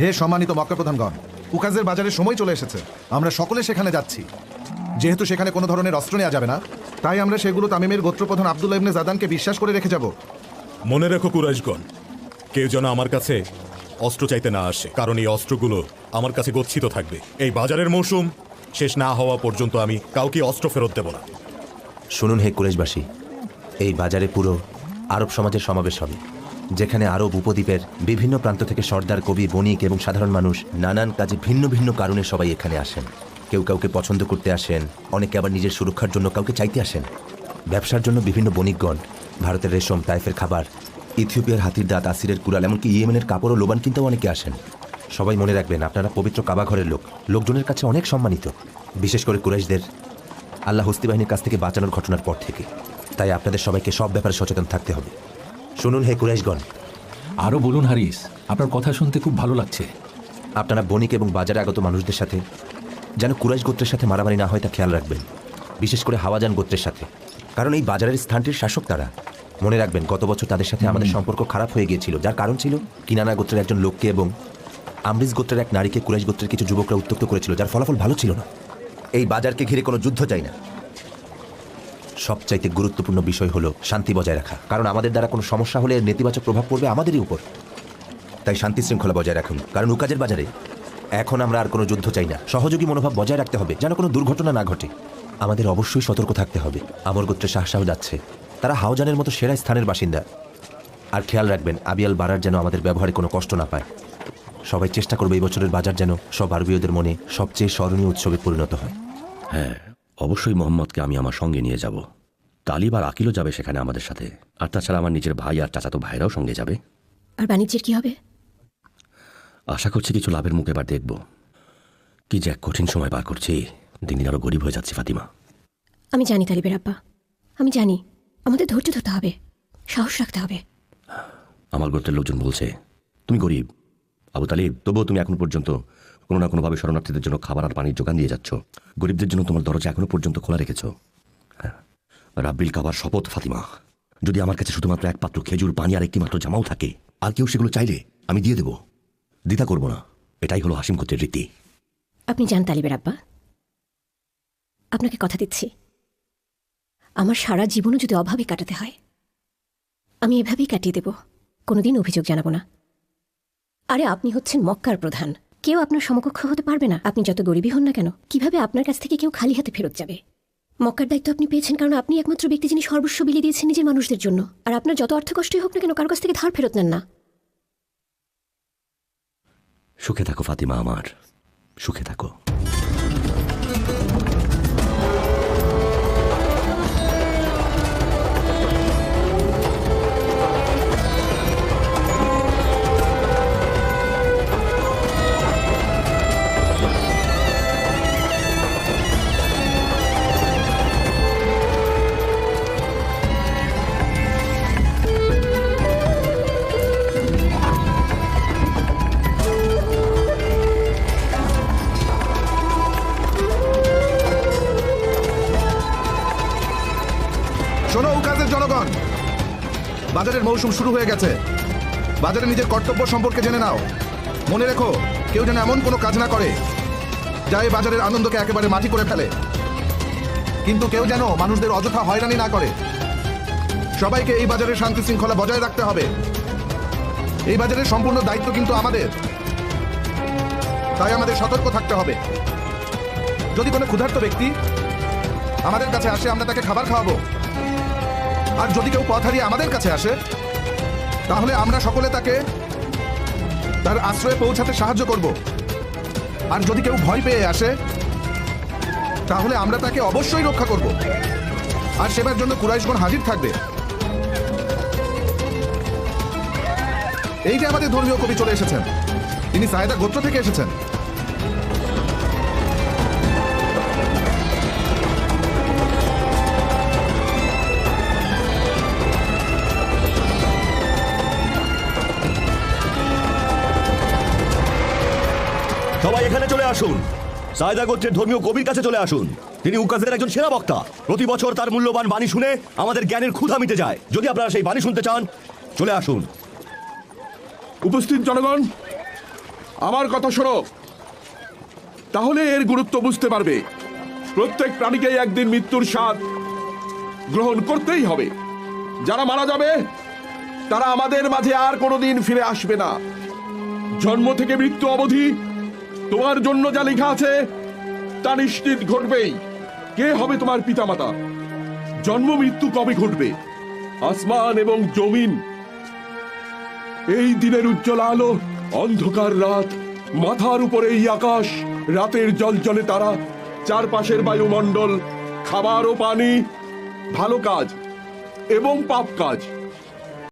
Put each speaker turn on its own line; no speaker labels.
হে সম্মানিত মক্কা প্রধানগণ উকাজের বাজারে সময় চলে এসেছে। আমরা সকলে সেখানে যাচ্ছি। যেহেতু সেখানে কোনো ধরনের অস্ত্র নেওয়া যাবে না তাই আমরা সেগুলো তামিমের গোত্রপ্রধান আব্দুল্লাহ ইবনে জাদানকে বিশ্বাস করে রেখে যাব।
মনে রেখো কুরাইশগণ কেউ যেন আমার কাছে অস্ত্র চাইতে না আসে কারণ এই অস্ত্রগুলো আমার কাছে গচ্ছিত থাকবে। এই বাজারের মৌসুম শেষ না হওয়া পর্যন্ত আমি কাউকে অস্ত্র ফেরত দেব না।
শুনুন হে কুরেশবাসী এই বাজারে পুরো আরব সমাজের সমাবেশ হবে। যেখানে আরব উপদ্বীপের বিভিন্ন প্রান্ত থেকে সর্দার কবি, বণিক এবং সাধারণ মানুষ নানান কাজে ভিন্ন ভিন্ন কারণে সবাই এখানে আসেন। কেউ কাউকে পছন্দ করতে আসেন, অনেকে আবার নিজের সুরক্ষার জন্য কাউকে চাইতে আসেন। ব্যবসার জন্য বিভিন্ন বণিকগণ, ভারতের রেশম, তাইফের খাবার, ইথিওপিয়ার হাতির দাঁত, আসিরের কুড়াল, এমনকি ইয়েমেনের কাপড় ও লোবান কিনতেও অনেকে আসেন। সবাই মনে রাখবেন, আপনারা পবিত্র কাবাঘরের লোক। লোকজনের কাছে অনেক সম্মানিত। বিশেষ করে কুরাইশদের আল্লাহ হস্তি বাহিনীর কাছ থেকে বাঁচানোর ঘটনার পর থেকে। তাই আপনাদের সবাইকে সব ব্যাপারে সচেতন থাকতে হবে। শুনুন হে কুরাইশগণ।
আরও বলুন হারিস আপনার কথা শুনতে খুব ভালো লাগছে।
আপনারা বণিক এবং বাজারে আগত মানুষদের সাথে যেন কুরাইশ গোত্রের সাথে মারামারি না হয় তা খেয়াল রাখবেন বিশেষ করে হাওয়াজান গোত্রের সাথে। কারণ এই বাজারের স্থানটির শাসক তারা। মনে রাখবেন গত বছর তাদের সাথে আমাদের সম্পর্ক খারাপ হয়ে গিয়েছিল যার কারণ ছিল কিনানা গোত্রের একজন লোককে এবং আমরিজ গোত্রের এক নারীকে কুরাইশ গোত্রের কিছু যুবকরা উত্তক্ত করেছিল যার ফলাফল ভালো ছিল না। এই বাজারকে ঘিরে কোনো যুদ্ধ চাই না। সবচাইতে গুরুত্বপূর্ণ বিষয় হলো শান্তি বজায় রাখা। কারণ আমাদের দ্বারা কোনো সমস্যা হলে নেতিবাচক প্রভাব পড়বে আমাদেরই উপর। তাই শান্তি শৃঙ্খলা বজায় রাখুন। কারণ উকাজের বাজারে এখন আমরা আর কোনো যুদ্ধ চাই না। সহযোগী মনোভাব বজায় রাখতে হবে, যেন কোনো দুর্ঘটনা না ঘটে। আমাদের অবশ্যই সতর্ক থাকতে হবে। আমর গোত্রে শাহসাহ যাচ্ছে। তারা হাওজানের মতো সেরা স্থানের বাসিন্দা। আর খেয়াল রাখবেন, আবিয়াল বাড়ার যেন আমাদের ব্যবহারে কোনো কষ্ট না পায়। সবাই চেষ্টা করবে এই বছরের বাজার যেন সব আরবীয়দের মনে সবচেয়ে স্মরণীয় উৎসবে পরিণত হয়।
হ্যাঁ অবশ্যই মোহাম্মদকে আমি আমার সঙ্গে নিয়ে যাব। তালিব আর আকিলও যাবে সেখানে আমাদের সাথে। আর তাছাড়া আমার নিজের ভাই আর চাচাতো ভাইরাও সঙ্গে যাবে।
আর বাণিজ্যের কি হবে?
আশা করছি কিছু লাভের মুখ এবার দেখব। কি যে এক কঠিন সময় পার করছি দিন দিন আরও গরিব হয়ে যাচ্ছি ফাতিমা।
আমি জানি তালিবের আব্বা। আমি জানি আমাদের ধৈর্য ধরতে হবে সাহস রাখতে হবে।
আমার গোত্রের লোকজন বলছে তুমি গরিব। আবু তালিব তবুও তুমি এখন পর্যন্ত কোনো না কোনোভাবে শরণার্থীদের জন্য খাবার আর পানির যোগান দিয়ে যাচ্ছ। গরিবদের জন্য তোমার দরজা এখনও পর্যন্ত খোলা রেখেছ। হ্যাঁ, রাব্বিল কাবার শপথ ফাতিমা। যদি আমার কাছে শুধুমাত্র এক পাত্র খেজুর পানি আর একটি মাত্র জামাও থাকে আর কেউ সেগুলো চাইলে আমি দিয়ে দেব। দ্বিধা করব না। এটাই হলো হাসিম গোত্রের রীতি।
আপনি জান তালিবের আব্বা। আপনাকে কথা দিচ্ছি। আমার সারা জীবনও যদি অভাবে কাটাতে হয় আমি এভাবেই কাটিয়ে দেব। কোনোদিন অভিযোগ জানাব না। আরে আপনি হচ্ছেন মক্কার প্রধান। কেউ আপনার সমকক্ষ হতে পারবে না। আপনি যত গরিবই হন না কেন, কীভাবে আপনার কাছ থেকে কেউ খালি হাতে ফেরত যাবে? মক্কার দায়িত্ব আপনি পেয়েছেন কারণ আপনি একমাত্র ব্যক্তি যিনি সর্বস্ব বিলিয়ে দিয়েছেন নিজের মানুষদের জন্য। আর আপনার যত অর্থ কষ্টই হোক না কেন, কারও কাছ থেকে ধার ফেরত নেন না।
সুখে থাকো ফাতিমা আমার। সুখে থাকো।
জনগণ, বাজারের মৌসুম শুরু হয়ে গেছে। বাজারে নিজের কর্তব্য সম্পর্কে জেনে নাও। মনে রেখো, কেউ যেন এমন কোনো কাজ না করে, যা এই বাজারের আনন্দকে একেবারে মাটি করে ফেলে। কিন্তু কেউ যেন মানুষদের অযথা হয়রানি না করে। সবাইকে এই বাজারের শান্তি শৃঙ্খলা বজায় রাখতে হবে। এই বাজারের সম্পূর্ণ দায়িত্ব কিন্তু আমাদের। তাই আমাদের সতর্ক থাকতে হবে। যদি কোনো ক্ষুধার্ত ব্যক্তি আমাদের কাছে আসে, আমরা তাকে খাবার খাওয়াবো। আর যদি কেউ পথ হারিয়ে আমাদের কাছে আসে, তাহলে আমরা সকলে তাকে তার আশ্রয়ে পৌঁছাতে সাহায্য করব। আর যদি কেউ ভয় পেয়ে আসে, তাহলে আমরা তাকে অবশ্যই রক্ষা করব। আর সেবার জন্য কুরাইশগণ হাজির থাকবে। এই যে আমাদের ধর্মীয় কবি চলে এসেছেন। তিনি সায়দা গোত্র থেকে এসেছেন।
চলে আসুন। সায়দা গোত্রের ধর্মীয় কবির কাছে চলে আসুন। তিনি উকাজের একজন সেরা বক্তা। প্রতি বছর তার মূল্যবান বাণী শুনে আমাদের জ্ঞানের ক্ষুধা মিটে যায়। যদি আপনারা সেই বাণী শুনতে চান, চলে আসুন।
উপস্থিত জনগণ, আমার কথা শোনো। তাহলে এর গুরুত্ব বুঝতে পারবে। প্রত্যেক প্রাণীকেই একদিন মৃত্যুর স্বাদ গ্রহণ করতেই হবে। যারা মারা যাবে, তারা আমাদের মাঝে আর কোনোদিন ফিরে আসবে না। জন্ম থেকে মৃত্যু অবধি তোমার জন্য যা লেখা আছে, তা নিশ্চিত ঘটবেই। কে হবে তোমার পিতামাতা? জন্ম, মৃত্যু কবে ঘটবে? আসমান এবং জমিন। এই দিনের উজ্জ্বল আলো, অন্ধকার রাত, মাথার উপরে এই আকাশ, রাতের জল জলে তারা, চারপাশের বায়ুমণ্ডল, খাবার ও পানি, ভালো কাজ এবং পাপ কাজ।